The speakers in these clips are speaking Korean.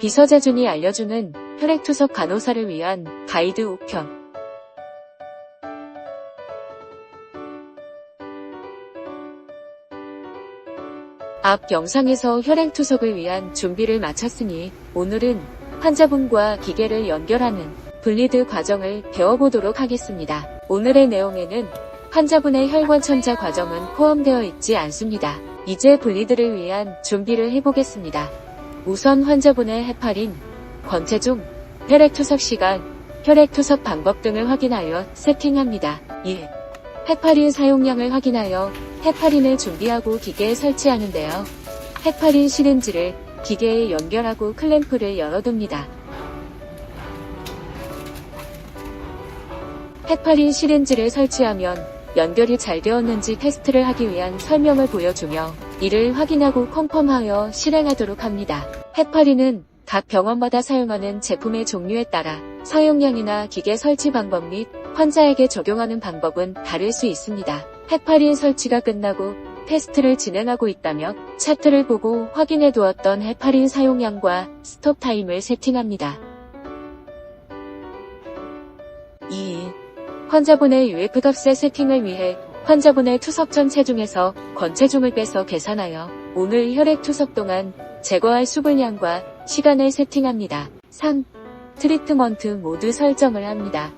비서재준이 알려주는 혈액투석 간호사를 위한 가이드 우편. 앞 영상에서 혈액투석을 위한 준비를 마쳤으니 오늘은 환자분과 기계를 연결하는 분리드 과정을 배워보도록 하겠습니다. 오늘의 내용에는 환자분의 혈관 첨자 과정은 포함되어 있지 않습니다. 이제 분리드를 위한 준비를 해보겠습니다. 우선 환자분의 해파린, 권체중, 혈액투석 시간, 혈액투석 방법 등을 확인하여 세팅합니다. 1. 해파린 사용량을 확인하여 해파린을 준비하고 기계에 설치하는데요. 해파린 시렌지를 기계에 연결하고 클램프를 열어둡니다. 해파린 시렌지를 설치하면 연결이 잘 되었는지 테스트를 하기 위한 설명을 보여주며 이를 확인하고 컨펌하여 실행하도록 합니다. 해파린은 각 병원마다 사용하는 제품의 종류에 따라 사용량이나 기계 설치 방법 및 환자에게 적용하는 방법은 다를 수 있습니다. 해파린 설치가 끝나고 테스트를 진행하고 있다면 차트를 보고 확인해 두었던 해파린 사용량과 스톱 타임을 세팅합니다. 2. 환자분의 UF 값의 세팅을 위해 환자분의 투석 전 체중에서 권체중을 빼서 계산하여 오늘 혈액 투석 동안 제거할 수분량과 시간을 세팅합니다. 3. 트리트먼트 모두 설정을 합니다.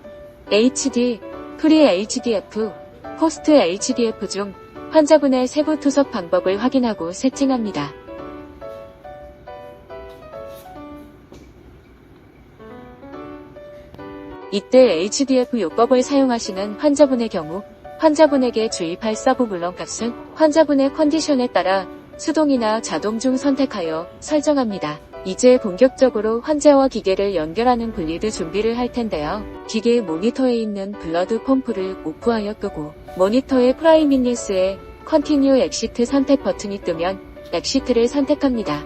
HD, 프리 HDF, 포스트 HDF 중 환자분의 세부 투석 방법을 확인하고 세팅합니다. 이때 HDF 요법을 사용하시는 환자분의 경우 환자분에게 주입할 서브 물론 값은 환자분의 컨디션에 따라 수동이나 자동 중 선택하여 설정합니다. 이제 본격적으로 환자와 기계를 연결하는 분리드 준비를 할 텐데요. 기계 모니터에 있는 블러드 펌프를 오프하여 끄고 모니터의 프라이밍 뉴스에 컨티뉴 엑시트 선택 버튼이 뜨면 엑시트를 선택합니다.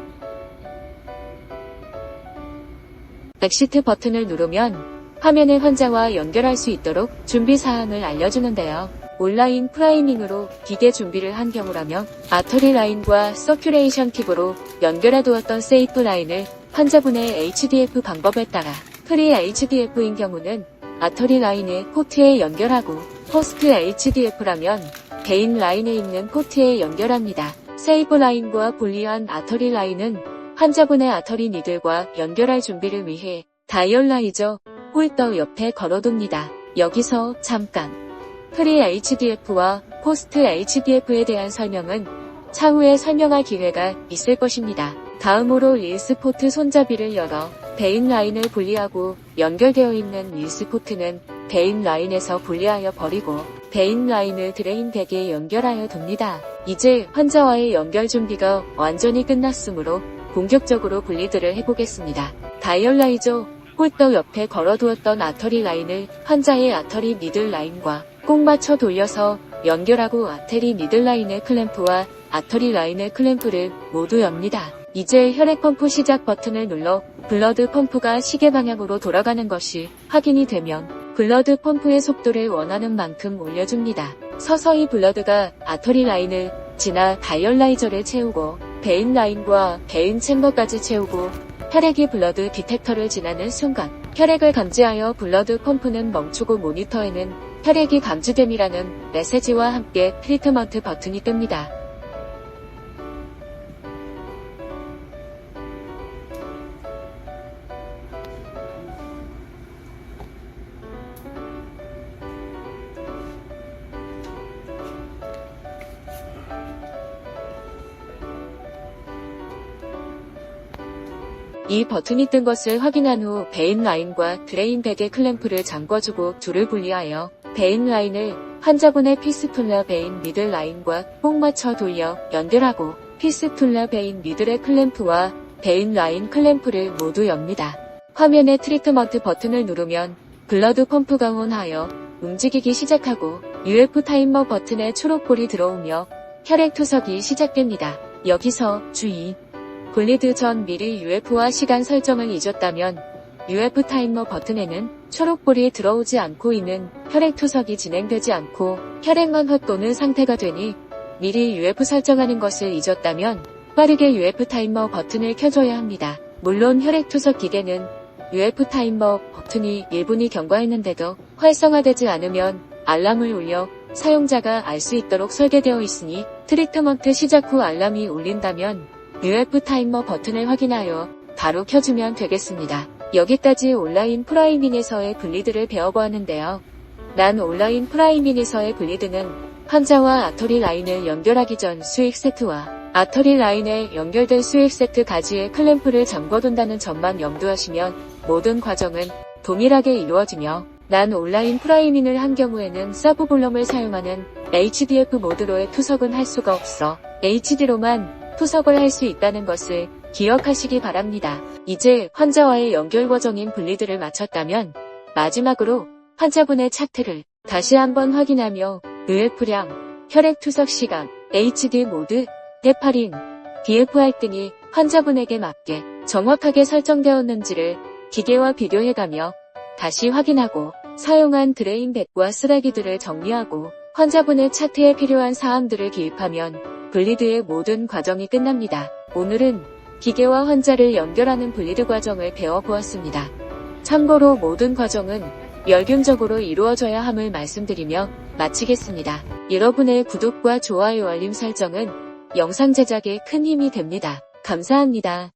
엑시트 버튼을 누르면 화면에 환자와 연결할 수 있도록 준비 사항을 알려주는데요. 온라인 프라이밍으로 기계 준비를 한 경우라면 아터리 라인과 서큘레이션 팁으로 연결해 두었던 세이프 라인을 환자분의 HDF 방법에 따라 프리 HDF인 경우는 아터리 라인을 포트에 연결하고 포스트 HDF라면 개인 라인에 있는 포트에 연결합니다. 세이프 라인과 분리한 아터리 라인은 환자분의 아터리 니들과 연결할 준비를 위해 다이얼라이저 홀더 옆에 걸어둡니다. 여기서 잠깐 프리 HDF와 포스트 HDF에 대한 설명은 차후에 설명할 기회가 있을 것입니다. 다음으로 릴스포트 손잡이를 열어 베인 라인을 분리하고 연결되어 있는 릴스포트는 베인 라인에서 분리하여 버리고 베인 라인을 드레인 백에 연결하여 둡니다. 이제 환자와의 연결 준비가 완전히 끝났으므로 본격적으로 분리들을 해보겠습니다. 다이얼라이저 홀더 옆에 걸어두었던 아터리 라인을 환자의 아터리 미들 라인과 꼭 맞춰 돌려서 연결하고 아테리 미들라인의 클램프와 아터리 라인의 클램프를 모두 엽니다. 이제 혈액 펌프 시작 버튼을 눌러 블러드 펌프가 시계 방향으로 돌아가는 것이 확인이 되면 블러드 펌프의 속도를 원하는 만큼 올려줍니다. 서서히 블러드가 아터리 라인을 지나 다이얼라이저를 채우고 베인 라인과 베인 챔버까지 채우고 혈액이 블러드 디텍터를 지나는 순간 혈액을 감지하여 블러드 펌프는 멈추고 모니터에는 혈액이 감지됨이라는 메시지와 함께 트리트먼트 버튼이 뜹니다. 이 버튼이 뜬 것을 확인한 후 베인 라인과 드레인 백의 클램프를 잠궈주고 둘을 분리하여 베인 라인을 환자분의 피스툴라 베인 미들 라인과 꼭 맞춰 돌려 연결하고 피스툴라 베인 미들의 클램프와 베인 라인 클램프를 모두 엽니다. 화면의 트리트먼트 버튼을 누르면 블러드 펌프가 온하여 움직이기 시작하고 UF 타이머 버튼에 초록불이 들어오며 혈액 투석이 시작됩니다. 여기서 주의 분리드 전 미리 UF와 시간 설정을 잊었다면 UF 타이머 버튼에는 초록불이 들어오지 않고 있는 혈액 투석이 진행되지 않고 혈액만 헛도는 상태가 되니 미리 UF 설정하는 것을 잊었다면 빠르게 UF 타이머 버튼을 켜줘야 합니다. 물론 혈액 투석 기계는 UF 타이머 버튼이 1분이 경과했는데도 활성화되지 않으면 알람을 울려 사용자가 알 수 있도록 설계되어 있으니 트리트먼트 시작 후 알람이 울린다면 UF 타이머 버튼을 확인하여 바로 켜주면 되겠습니다. 여기까지 온라인 프라이밍에서의 분리들을 배워보았는데요. 난 온라인 프라이밍에서의 분리드는 환자와 아터리 라인을 연결하기 전 수익 세트와 아터리 라인에 연결된 수익 세트 가지의 클램프를 잠궈둔다는 점만 염두하시면 모든 과정은 동일하게 이루어지며 난 온라인 프라이밍을 한 경우에는 서브볼럼을 사용하는 HDF 모드로의 투석은 할 수가 없어 HD로만 투석을 할 수 있다는 것을 기억하시기 바랍니다. 이제 환자와의 연결 과정인 분리들을 마쳤다면 마지막으로 환자분의 차트를 다시 한번 확인하며 UF량, 혈액 투석 시간, HD 모드, 헤파린, BFR 등이 환자분에게 맞게 정확하게 설정되었는지를 기계와 비교해가며 다시 확인하고 사용한 드레인 백과 쓰레기들을 정리하고 환자분의 차트에 필요한 사항들을 기입하면 분리드의 모든 과정이 끝납니다. 오늘은 기계와 환자를 연결하는 분리드 과정을 배워보았습니다. 참고로 모든 과정은 멸균적으로 이루어져야 함을 말씀드리며 마치겠습니다. 여러분의 구독과 좋아요 알림 설정은 영상 제작에 큰 힘이 됩니다. 감사합니다.